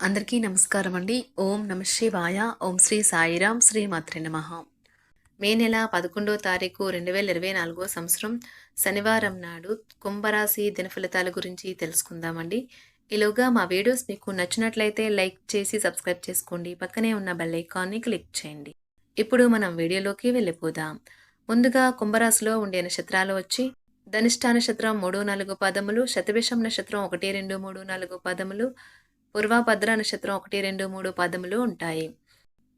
అందరికీ నమస్కారం అండి. ఓం నమ శివాయ. ఓం శ్రీ సాయిరాం శ్రీ మాత్రే నమ. మే నెల పదకొండో తారీఖు రెండు వేల ఇరవై నాలుగో సంవత్సరం శనివారం నాడు కుంభరాశి దినఫలితాల గురించి తెలుసుకుందామండి. ఈలోగా మా వీడియోస్ మీకు నచ్చినట్లయితే లైక్ చేసి సబ్స్క్రైబ్ చేసుకోండి. పక్కనే ఉన్న బెల్ ఐకాన్ని క్లిక్ చేయండి. ఇప్పుడు మనం వీడియోలోకి వెళ్ళిపోదాం. ముందుగా కుంభరాశిలో ఉండే నక్షత్రాలు వచ్చి ధనిష్ట నక్షత్రం మూడు నాలుగు పదములు శతభిషం నక్షత్రం ఒకటి రెండు మూడు నాలుగు పదములు పూర్వభద్ర నక్షత్రం ఒకటి రెండు మూడు పాదములు ఉంటాయి.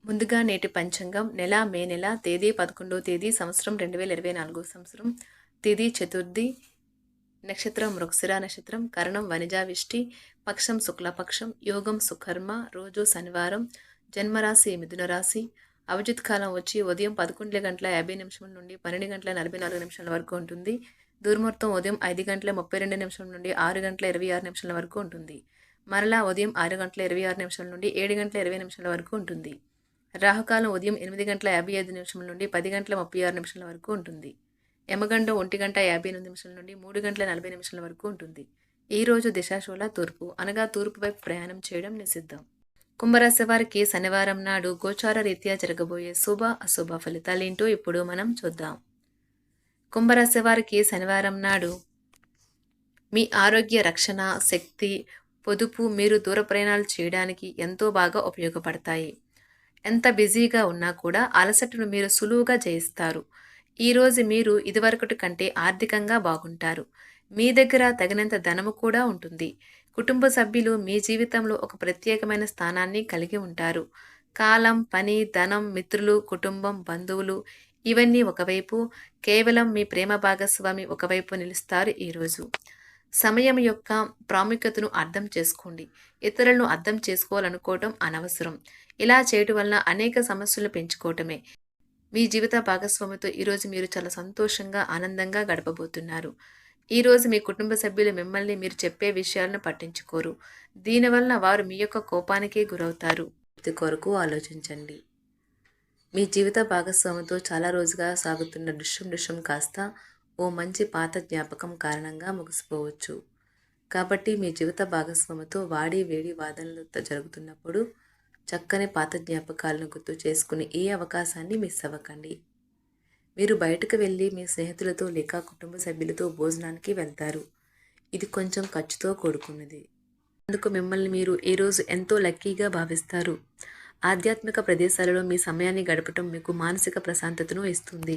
ముందుగా నేటి పంచాంగం నెల మే నెల తేదీ పదకొండో తేదీ సంవత్సరం రెండు వేల ఇరవై నాలుగో సంవత్సరం. తేదీ చతుర్థి నక్షత్రం మృగశిర నక్షత్రం కరణం వనిజావిష్టి పక్షం శుక్లపక్షం యోగం సుకర్మ రోజు శనివారం జన్మరాశి మిథున రాశి. అభిజిత్ కాలం వచ్చి ఉదయం పదకొండు గంటల యాభై నిమిషం నుండి పన్నెండు గంటల నలభై నాలుగు నిమిషాల వరకు ఉంటుంది. దుర్ముహూర్తం ఉదయం ఐదు గంటల ముప్పై రెండు నిమిషం నుండి ఆరు గంటల ఇరవై ఆరు నిమిషాల వరకు ఉంటుంది. మరలా ఉదయం ఆరు గంటల ఇరవై ఆరు నిమిషాల నుండి ఏడు గంటల ఇరవై నిమిషాల వరకు ఉంటుంది. రాహుకాలం ఉదయం ఎనిమిది గంటల యాభై ఐదు నిమిషాల నుండి పది గంటల ముప్పై ఆరు నిమిషాల వరకు ఉంటుంది. యమగండం ఒంటి గంట యాభై ఎనిమిది నిమిషాల నుండి మూడు గంటల నలభై నిమిషాల వరకు ఉంటుంది. ఈ రోజు దిశాశూల తూర్పు అనగా తూర్పు వైపు ప్రయాణం చేయడం నిషిద్ధం. కుంభరాశి వారికి శనివారం నాడు గోచార రీత్యా జరగబోయే శుభ అశుభ ఫలితాలేంటో ఇప్పుడు మనం చూద్దాం. కుంభరాశి వారికి శనివారం నాడు మీ ఆరోగ్య రక్షణ శక్తి పొదుపు మీరు దూర ప్రయాణాలు చేయడానికి ఎంతో బాగా ఉపయోగపడతాయి. ఎంత బిజీగా ఉన్నా కూడా అలసటను మీరు సులువుగా జయిస్తారు. ఈరోజు మీరు ఇదివరకటి కంటే ఆర్థికంగా బాగుంటారు. మీ దగ్గర తగినంత ధనము కూడా ఉంటుంది. కుటుంబ సభ్యులు మీ జీవితంలో ఒక ప్రత్యేకమైన స్థానాన్ని కలిగి ఉంటారు. కాలం పని ధనం మిత్రులు కుటుంబం బంధువులు ఇవన్నీ ఒకవైపు కేవలం మీ ప్రేమ భాగస్వామి ఒకవైపు నిలుస్తారు ఈరోజు సమయం యొక్క ప్రాముఖ్యతను అర్థం చేసుకోండి. ఇతరులను అర్థం చేసుకోవాలనుకోవటం అనవసరం. ఇలా చేయటం వలన అనేక సమస్యలు పెంచుకోవటమే. మీ జీవిత భాగస్వామితో ఈరోజు మీరు చాలా సంతోషంగా ఆనందంగా గడపబోతున్నారు. ఈరోజు మీ కుటుంబ సభ్యులు మిమ్మల్ని మీరు చెప్పే విషయాలను పట్టించుకోరు. దీనివలన వారు మీ యొక్క కోపానికే గురవుతారు. ఇది కొరకు ఆలోచించండి. మీ జీవిత భాగస్వామితో చాలా రోజుగా సాగుతున్న దృశ్యం దృశ్యం కాస్త ఓ మంచి పాత జ్ఞాపకం కారణంగా ముగిసిపోవచ్చు. కాబట్టి మీ జీవిత భాగస్వామితో వాడి వేడి వాదనలు జరుగుతున్నప్పుడు చక్కని పాత జ్ఞాపకాలను గుర్తు చేసుకుని ఏ అవకాశాన్ని మిస్ అవ్వకండి. మీరు బయటకు వెళ్ళి మీ స్నేహితులతో లేక కుటుంబ సభ్యులతో భోజనానికి వెళ్తారు. ఇది కొంచెం ఖర్చుతో కూడుకున్నది. అందుకు మిమ్మల్ని మీరు ఈ రోజు ఎంతో లక్కీగా భావిస్తారు. ఆధ్యాత్మిక ప్రదేశాలలో మీ సమయాన్ని గడపటం మీకు మానసిక ప్రశాంతతను ఇస్తుంది.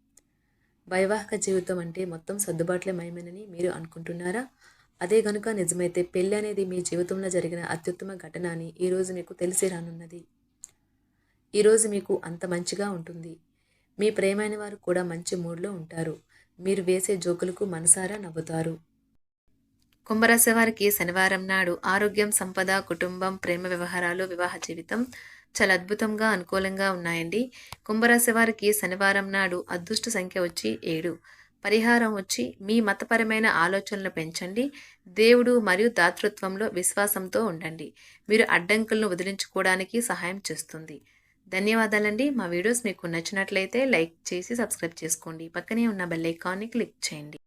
వైవాహిక జీవితం అంటే మొత్తం సర్దుబాట్లే మయమేనని మీరు అనుకుంటున్నారా? అదే గనుక నిజమైతే పెళ్ళి అనేది మీ జీవితంలో జరిగిన అత్యుత్తమ ఘటన అని ఈరోజు మీకు తెలిసి రానున్నది. ఈరోజు మీకు అంత మంచిగా ఉంటుంది. మీ ప్రేమైన వారు కూడా మంచి మూడ్లో ఉంటారు. మీరు వేసే జోకులకు మనసారా నవ్వుతారు. కుంభరాశి వారికి శనివారం నాడు ఆరోగ్యం సంపద కుటుంబం ప్రేమ వ్యవహారాలు వివాహ జీవితం చాలా అద్భుతంగా అనుకూలంగా ఉన్నాయండి. కుంభరాశి వారికి శనివారం నాడు అదృష్ట సంఖ్య వచ్చి ఏడు. పరిహారం వచ్చి మీ మతపరమైన ఆలోచనలు పెంచండి. దేవుడు మరియు దాతృత్వంలో విశ్వాసంతో ఉండండి. మీరు అడ్డంకులను వదిలించుకోవడానికి సహాయం చేస్తుంది. ధన్యవాదాలండి. మా వీడియోస్ మీకు నచ్చినట్లయితే లైక్ చేసి సబ్స్క్రైబ్ చేసుకోండి. పక్కనే ఉన్న బెల్ ఐకాన్ని క్లిక్ చేయండి.